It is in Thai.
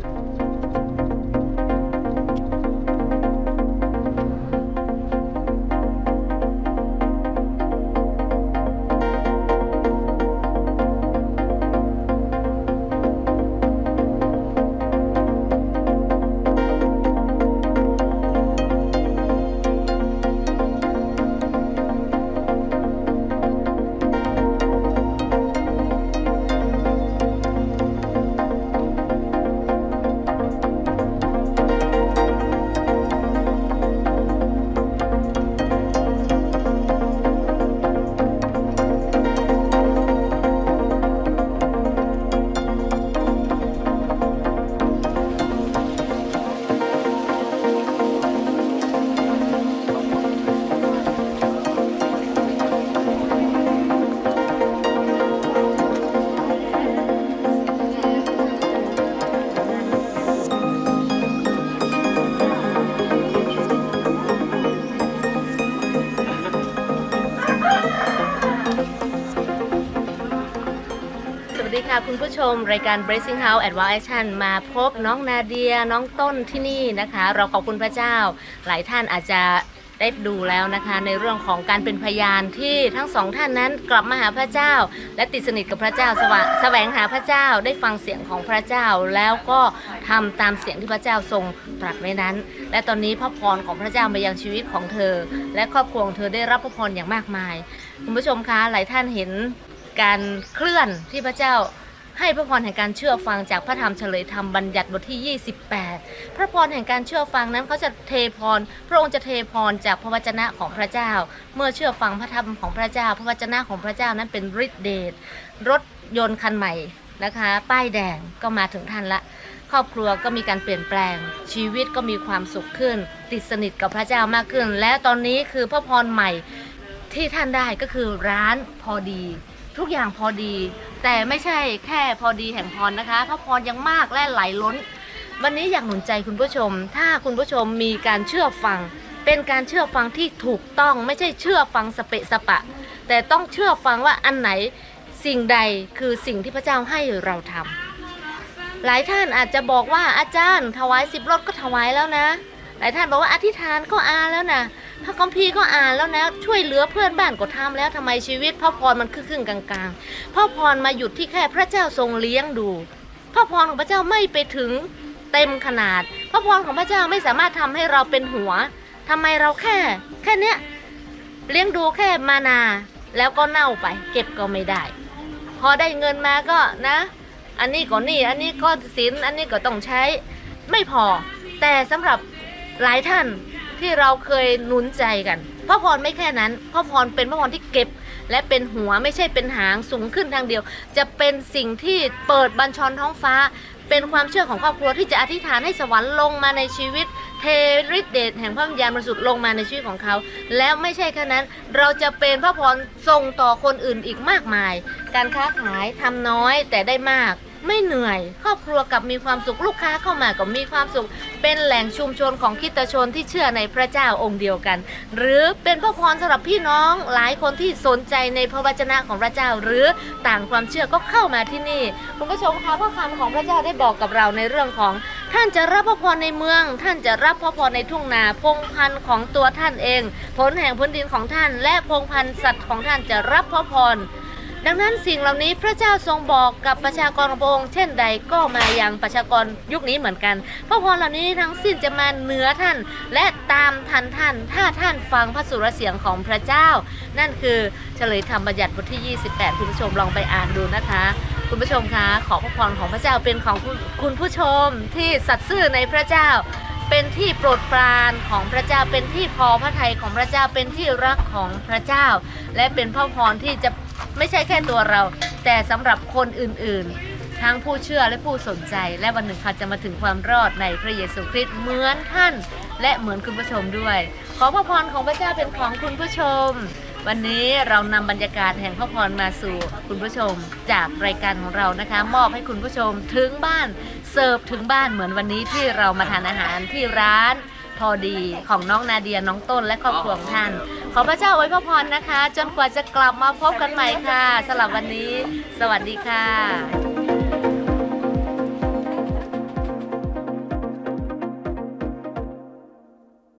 สวั ค่ะคุณผู้ชม รายการ Bracing House Advanced Action มาพบน้องนาเดียน้องต้นที่นี่นะคะ เราขอบคุณพระเจ้า หลายท่านอาจจะได้ดูแล้วนะคะ ในเรื่องของการเป็นพยานที่ทั้งสองท่านนั้นกลับมาหาพระเจ้า และติดสนิทกับพระเจ้าสวะแสวงหาพระเจ้าได้ฟังเสียงของพระเจ้าแล้วก็ทำตามเสียงที่พระเจ้าทรงตรัสไว้นั้น และตอนนี้พระพรของพระเจ้ามายังชีวิตของเธอ และครอบครัวของเธอได้รับพระพรอย่างมากมาย คุณผู้ชมคะหลายท่านเห็นการเคลื่อนที่พระเจ้า ให้พระพรแห่งการเชื่อฟังจากพระธรรมเฉลยธรรมบัญญัติบทที่ 28 พระพรแห่งการเชื่อฟังนั้นเขาจะเทพร พระองค์จะเทพรจากพระวจนะของพระเจ้า เมื่อเชื่อฟังพระธรรมของพระเจ้า พระวจนะของพระเจ้านั้นเป็นฤทธิเดชรถยนต์คันใหม่นะคะ ป้ายแดงก็มาถึงท่านละ ครอบครัวก็มีการเปลี่ยนแปลง ชีวิตก็มีความสุขขึ้น ติดสนิทกับพระเจ้ามากขึ้น และตอนนี้คือพระพรใหม่ที่ท่านได้ก็คือร้านพอดี ทุกอย่างพอดี แต่ไม่ใช่แค่พอดีแห่งพรนะคะพระพรยังมากและไหลล้น วันนี้อยากหนุนใจคุณผู้ชม ถ้าคุณผู้ชมมีการเชื่อฟัง เป็นการเชื่อฟังที่ถูกต้องไม่ใช่เชื่อฟังสเปะสปะ แต่ต้องเชื่อฟังว่าอันไหนสิ่งใดคือสิ่งที่พระเจ้าให้เราทำหลายท่านอาจจะบอกว่าอาจารย์ถวายสิบรถก็ถวายแล้วนะ หลายท่านบอกว่าอธิษฐานก็อาแล้วนะ พระคัมภีร์ก็อ่านแล้วนะ ช่วยเหลือเพื่อนบ้านก็ทำแล้วทำไมชีวิตพระพรมันครึ่งกลางๆพระพรมาหยุดที่แค่พระเจ้าทรงเลี้ยงดูพระพรของพระเจ้าไม่ไปถึงเต็มขนาดพระพรของพระเจ้าไม่สามารถทำให้เราเป็นหัวทำไมเราแค่ แค่เนี้ยเลี้ยงดูแค่มานาแล้วก็เน่าไป เก็บก็ไม่ได้ พอได้เงินมาก็นะ อันนี้ก็นี่ อันนี้ก็สินอันนี้ก็ต้องใช้ ไม่พอ แต่สำหรับหลายท่าน ที่เราเคยหนุนใจกันพระพรไม่แค่นั้นพระพรเป็นพระพรที่เก็บ และเป็นหัวไม่ใช่เป็นหางสูงขึ้นทางเดียว จะเป็นสิ่งที่เปิดบัญชรท้องฟ้า เป็นความเชื่อของครอบครัวที่จะอธิษฐานให้สวรรค์ลงมาในชีวิตเทฤทธิเดชแห่งพระวิญญาณบริสุทธิ์ลงมาในชีวิตของเขา แล้วไม่ใช่แค่นั้น เราจะเป็นพระพรส่งต่อคนอื่นอีกมากมาย การค้าขายทำน้อยแต่ได้มาก ไม่เหนื่อย ครอบครัวกับมีความสุขลูกค้าเข้ามาก็มีความสุข เป็นแหล่งชุมชนของคริดชนที่เชื่อในพระเจ้าองค์เดียวกัน หรือเป็นพระพรสำหรับพี่น้องหลายคนที่สนใจในพระวจนะของพระเจ้า หรือต่างความเชื่อก็เข้ามาที่นี่คุณผู้ชมคะพระคำของพระเจ้าได้บอกกับเราในเรื่องของท่านจะรับพระพรในเมือง ท่านจะรับพระพรในทุ่งนาพงพันธุ์ของตัวท่านเอง ผลแห่งพื้นดินของท่าน และพงพันธุ์สัตว์ของท่านจะรับพระพร ดังนั้นสิ่งเหล่านี้พระเจ้าทรงบอกกับประชากรของพระองค์เช่นใดก็มาอยังประชากรยุคนี้เหมือนกันพระพรเหล่านี้ทั้งสิ้นจะมาเหนือท่าน และตามทันท่าน ถ้าท่านฟังพระสุรเสียงของพระเจ้า นั่นคือเฉลยธรรมบัญญัติบทที่ 28 คุณผู้ชมลองไปอ่านดูนะคะ คุณผู้ชมคะขอพระพรของพระเจ้าเป็นของคุณคุณผู้ชมที่สัตย์ซื่อในพระเจ้าเป็นที่โปรดปรานของพระเจ้าเป็นที่พอพระทัยของพระเจ้าเป็นที่รักของพระเจ้า และเป็นพระพรที่จะ ไม่ใช่แค่ตัวเรา แต่สำหรับคนอื่นๆ ทั้งผู้เชื่อและผู้สนใจ และวันหนึ่งเขาจะมาถึงความรอดในพระเยซูคริสต์เหมือนท่าน และเหมือนคุณผู้ชมด้วย ขอพระพรของพระเจ้าเป็นของคุณผู้ชม วันนี้เรานำบรรยากาศแห่งพระพรมาสู่คุณผู้ชม จากรายการของเรานะคะ มอบให้คุณผู้ชมถึงบ้านเสิร์ฟถึงบ้านเหมือนวันนี้ที่เรามาทานอาหารที่ร้านพอดีของน้องนาเดียน้องต้นและครอบครัวของท่าน ขอพระเจ้าอวยพระพรนะคะ จนกว่าจะกลับมาพบกันใหม่ค่ะสำหรับวันนี้ สวัสดีค่ะ